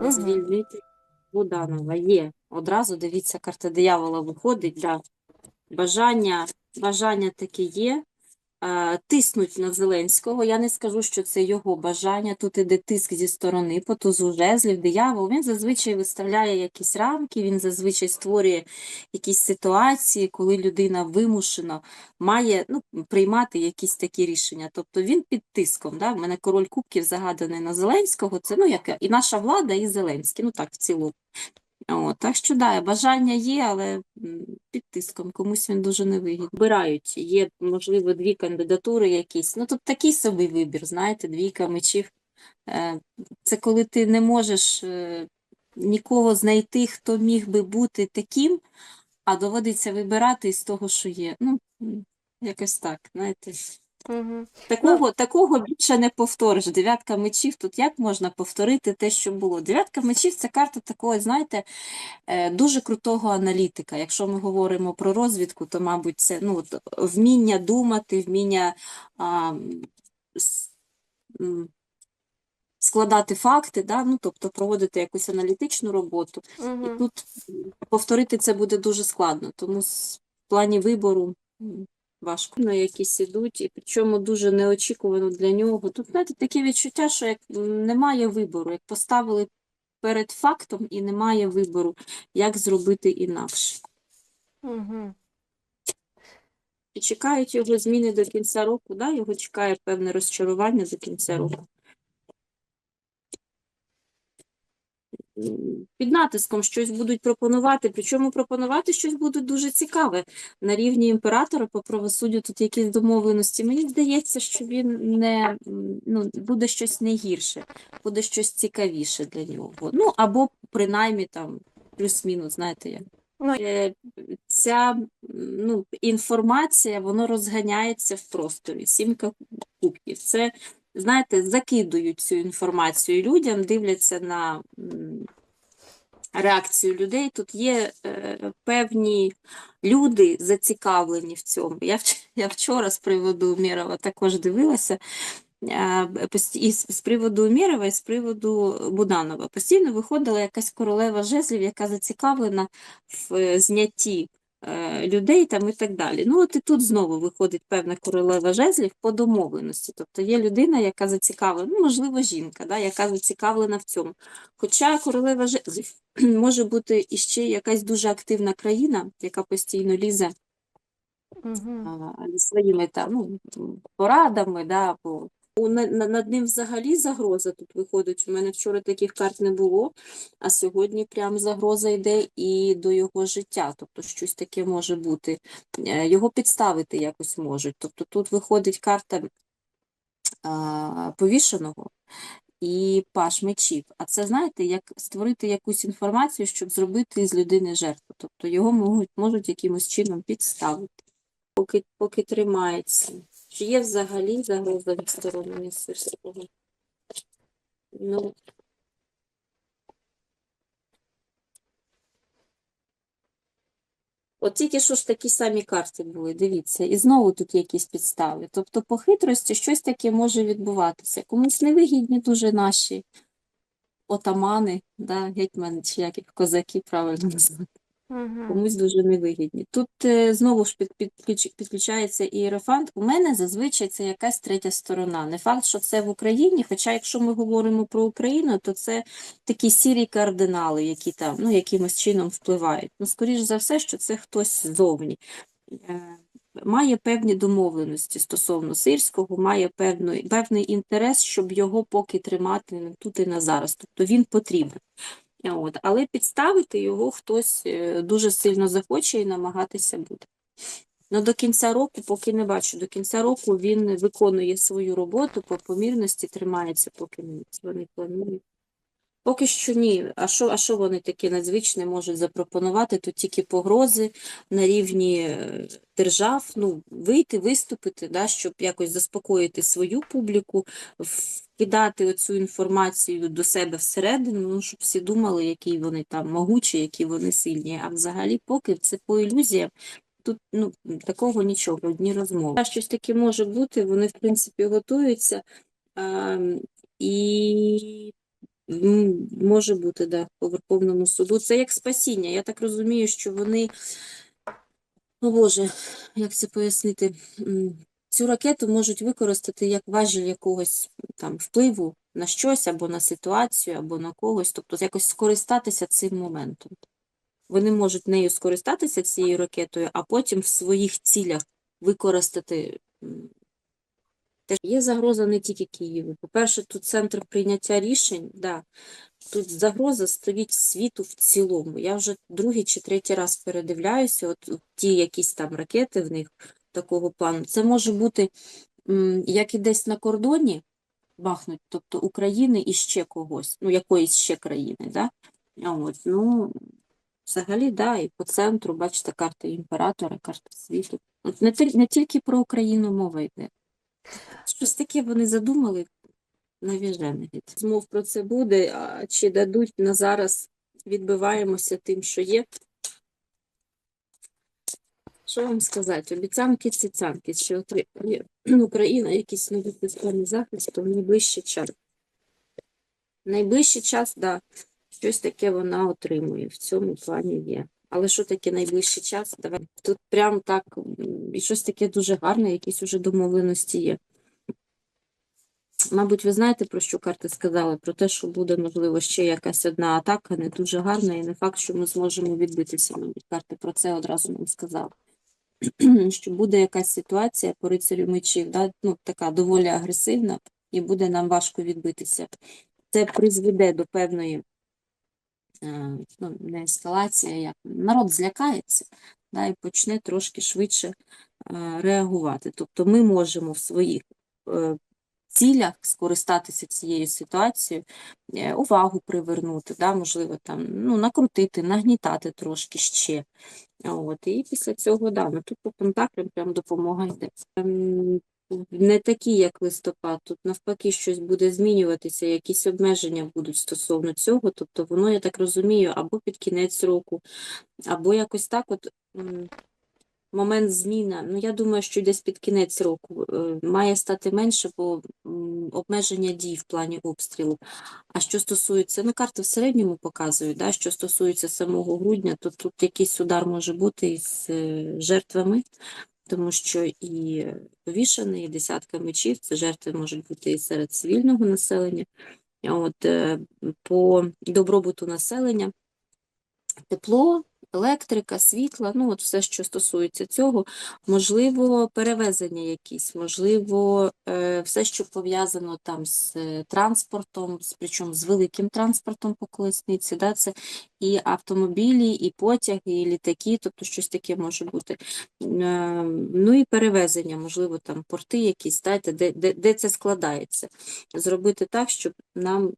Мгм. звільнити Буданова. Є. Одразу дивіться, карта диявола виходить. для Бажання, бажання таке є. Е, Тиснуть на Зеленського. Я не скажу, що це його бажання. Тут іде тиск зі сторони, по тузу жезлів, диявол. Він зазвичай виставляє якісь рамки, він зазвичай створює якісь ситуації, коли людина вимушено має ну, приймати якісь такі рішення. Тобто він під тиском. Да? В мене король кубків загаданий на Зеленського. Це ну, як і наша влада, і Зеленський. Ну так, в цілому. О, так що да, бажання є, але під тиском комусь він дуже невигідний. Вибирають, є, можливо, дві кандидатури якісь. Ну, тут такий собі вибір, знаєте, двійка мечів. Е, Це коли ти не можеш е, нікого знайти, хто міг би бути таким, а доводиться вибирати із того, що є. Ну, якось так, знаєте. Мгм. Такого, такого більше не повториш. Дев'ятка мечів, тут як можна повторити те, що було? Дев'ятка мечів це карта такого, знаєте, е, дуже крутого аналітика. Якщо ми говоримо про розвідку, то, мабуть, це ну, вміння думати, вміння а, складати факти, да? ну, тобто проводити якусь аналітичну роботу. І тут повторити це буде дуже складно, тому в плані вибору важко. На якісь ідуть, і причому дуже неочікувано для нього. Тут, знаєте, таке відчуття, що як немає вибору, як поставили перед фактом і немає вибору, як зробити інакше. Угу. І чекають його зміни до кінця року, да? його чекає певне розчарування до кінця року. Під натиском щось будуть пропонувати, причому пропонувати щось буде дуже цікаве. На рівні імператора по правосуддю тут якісь домовленості. Мені здається, що він не ну, буде щось не гірше, буде щось цікавіше для нього. Ну або принаймні там плюс-мінус, знаєте як. Ну, Е, Ця ну, інформація, воно розганяється в просторі. Сімка кубків. Це, знаєте, закидують цю інформацію людям, дивляться на реакцію людей. Тут є е, певні люди зацікавлені в цьому. Я, я вчора з приводу Мірова також дивилася. е, І з приводу Мірова і з приводу Буданова. Постійно виходила якась королева жезлів, яка зацікавлена в е, знятті людей там і так далі. Ну, от і тут знову виходить певна королева жезлів по домовленості. Тобто є людина, яка зацікавлена, ну, можливо, жінка, да, яка зацікавлена в цьому. Хоча королева жезлів може бути іще якась дуже активна країна, яка постійно лізе Мгм. а, своїми там, ну, порадами, да, або над ним взагалі загроза тут виходить. У мене вчора таких карт не було, а сьогодні прям загроза йде і до його життя. Тобто щось таке може бути. Е, Його підставити якось можуть. Тобто тут виходить карта а, повішеного і паш мечів. А це, знаєте, як створити якусь інформацію, щоб зробити з людини жертву. Тобто його можуть, можуть якимось чином підставити, поки, поки тримається. Чи є взагалі загроза від сторони Міністерського? Ну, От тільки що ж такі самі карти були, дивіться, і знову тут якісь підстави. Тобто по хитрості щось таке може відбуватися. Комусь невигідні дуже наші отамани, да, гетьмани, чи як їх козаки правильно назвати. Мгм. Комусь дуже невигідні. Тут е, знову ж під, підключ- підключається ієрофант. У мене зазвичай це якась третя сторона. Не факт, що це в Україні, хоча якщо ми говоримо про Україну, то це такі сірі кардинали, які там ну, якимось чином впливають. Ну, скоріш за все, що це хтось ззовні. Е, Має певні домовленості стосовно сирського, має певний, певний інтерес, щоб його поки тримати тут і на зараз. Тобто він потрібен. От. Але підставити його хтось е, дуже сильно захоче і намагатися буде. Ну, до кінця року, поки не бачу, до кінця року він виконує свою роботу по помірності, тримається, поки не вони планують. Поки що ні. А що, а що вони таке надзвичне можуть запропонувати? Тут тільки погрози на рівні е, держав, ну, вийти, виступити, да, щоб якось заспокоїти свою публіку, вкидати оцю інформацію до себе всередину, ну, щоб всі думали, які вони там могучі, які вони сильні. А взагалі, поки це по ілюзіям, тут ну, такого нічого, одні розмови. Щось таке може бути, вони, в принципі, готуються. І Може бути, да, по Верховному суду. Це як спасіння. Я так розумію, що вони, о Боже, як це пояснити? Цю ракету можуть використати як важіль якогось там впливу на щось або на ситуацію, або на когось, тобто якось скористатися цим моментом. Вони можуть нею скористатися цією ракетою, а потім в своїх цілях використати. Теж є загроза не тільки Києву. По-перше, тут центр прийняття рішень, да. Тут загроза стоїть світу в цілому. Я вже другий чи третій раз передивляюся, от ті якісь там ракети в них такого плану. Це може бути як і десь на кордоні бахнуть, тобто України і ще когось, ну якоїсь ще країни, да? От, ну, взагалі, да, і по центру, бачите, карта імператора, карта світу. От не, не тільки про Україну мова йде. Щось таке вони задумали, навіжене. Змов про це буде, а чи дадуть на зараз відбиваємося тим, що є. Що вам сказати? Обіцянки цицянки, що отримає Україна якісь нові системи захисту в найближчий час. Найближчий час, да, щось таке вона отримує. В цьому плані є. Але що таке найближчий час? Давай тут прям так і щось таке дуже гарне, якісь уже домовленості є. Мабуть, ви знаєте, про що карти сказали? Про те, що буде, можливо, ще якась одна атака, не дуже гарна, і не факт, що ми зможемо відбитися. Мабуть, карти про це одразу нам сказали. Що буде якась ситуація по рицарю мечів, да? ну, така доволі агресивна, і буде нам важко відбитися. Це призведе до певної е, ну, не ескалації, як народ злякається да, і почне трошки швидше е, реагувати. Тобто ми можемо в своїх е, цілях скористатися цією ситуацією, е, увагу привернути, да, можливо, там, ну, накрутити, нагнітати трошки ще. От, і після цього, да, ну, тут по пентаклям прям допомога йде. Ем, Не такі, як листопад, тут навпаки щось буде змінюватися, якісь обмеження будуть стосовно цього. Тобто воно, я так розумію, або під кінець року, або якось так от момент зміна, ну я думаю, що десь під кінець року е, має стати менше, бо обмеження дій в плані обстрілу. А що стосується, ну карти в середньому показують, да, що стосується самого грудня, то тут якийсь удар може бути із е, жертвами, тому що і повішений, і десятка мечів, це жертви можуть бути і серед цивільного населення. От е, по добробуту населення тепло, електрика, світла, ну от все, що стосується цього, можливо, перевезення якісь, можливо, е, все, що пов'язано там з е, транспортом, причому з великим транспортом по колесниці, да, це і автомобілі, і потяги, і літаки, тобто щось таке може бути. Е, Ну і перевезення, можливо, там порти якісь, знаєте, де, де, де це складається. Зробити так, щоб нам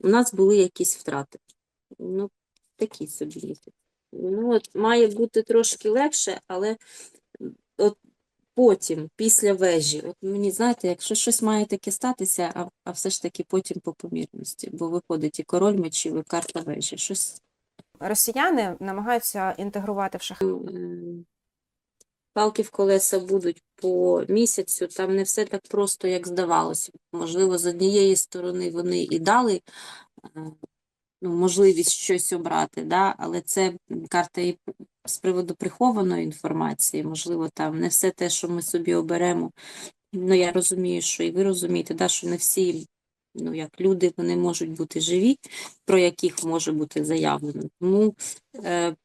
у нас були якісь втрати. Ну, такі собі місяць. Ну, от має бути трошки легше, але от потім, після вежі, от мені, знаєте, якщо щось має таке статися, а, а все ж таки потім по помірності, бо виходить і король мечів, і карта вежі. Щось Росіяни намагаються інтегрувати в шахи. палки в колеса будуть по місяцю, там не все так просто, як здавалося. Можливо, з однієї сторони вони і дали е, ну, можливість щось обрати, да? але це карта з приводу прихованої інформації, можливо, там не все те, що ми собі оберемо. Ну, я розумію, що і ви розумієте, да, що не всі, ну, як люди, вони можуть бути живі, про яких може бути заявлено. Тому е,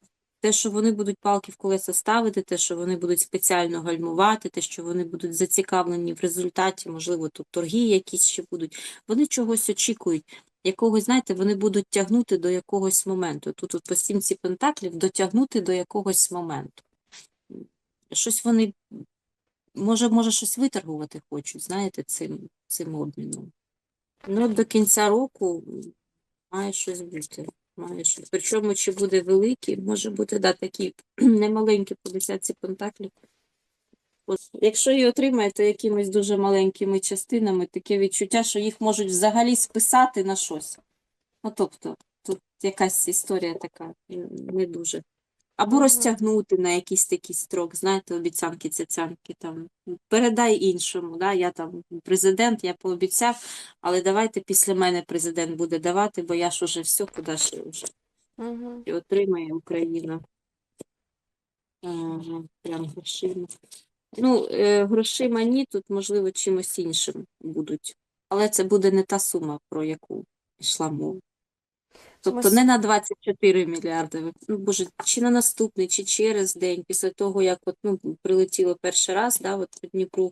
те, що вони будуть палки в колеса ставити, те, що вони будуть спеціально гальмувати, те, що вони будуть зацікавлені в результаті, можливо, тут торги якісь ще будуть, вони чогось очікують. Якогось, знаєте, вони будуть тягнути до якогось моменту. Тут от по сімці пентаклів дотягнути до якогось моменту. Щось вони, може, може, щось виторгувати хочуть, знаєте, цим, цим обміном. Ну, до кінця року має щось бути. Має щось. Причому, чи буде великий, може бути, да, такі немаленькі по десятці пентаклів. Якщо її отримає, то якимись дуже маленькими частинами таке відчуття, що їх можуть взагалі списати на щось. Ну, тобто, тут якась історія така не дуже Або розтягнути на якийсь такий строк, знаєте, обіцянки, цяцянки там. Передай іншому, да? я там президент, я пообіцяв, але давайте після мене президент буде давати, бо я ж уже все, куди ж вже Угу. і отримає Україна. Ага, прям грошима. Ну, е, грошима ні, тут, можливо, чимось іншим будуть. Але це буде не та сума, про яку йшла мова. Тобто не на 24 мільярди. Ну, боже, чи на наступний, чи через день, після того, як от, ну, прилетіло перший раз, да, от по Дніпру,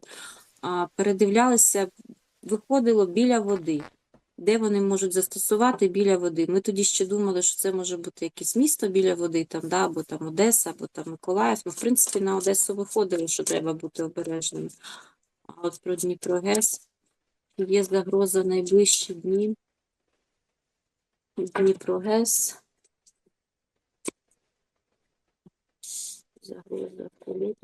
а, передивлялися, виходило біля води. Де вони можуть застосувати біля води? Ми тоді ще думали, що це може бути якесь місто біля води, там, да, або там Одеса, або там Миколаїв. Ми, в принципі, на Одесу виходило, що треба бути обережними. А от про Дніпро ГЕС є загроза найближчі дні. Дніпрогес. Загроза вони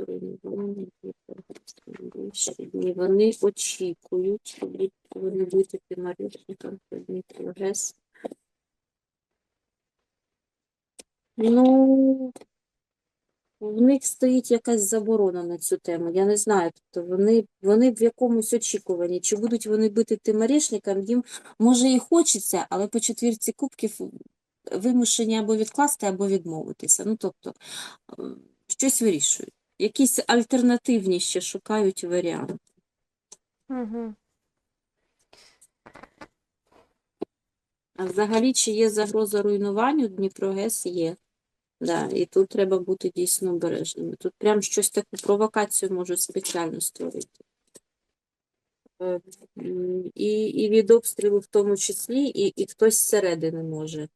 найближчі дні. Вони очікують, що вони будуть маршрутом по Дніпрогес. Ну, в них стоїть якась заборона на цю тему. Я не знаю. Тобто вони, вони в якомусь очікуванні. Чи будуть вони бити тим орешникам, їм може і хочеться, але по четвірці кубків вимушені або відкласти, або відмовитися. Ну, тобто, щось вирішують. Якісь альтернативні ще шукають варіанти. Угу. А взагалі, чи є загроза руйнуванню Дніпрогес? Є. Да, і тут треба бути дійсно обережними. Тут прям щось таку провокацію можуть спеціально створити. Е, І, і від обстрілу в тому числі, і, і хтось зсередини може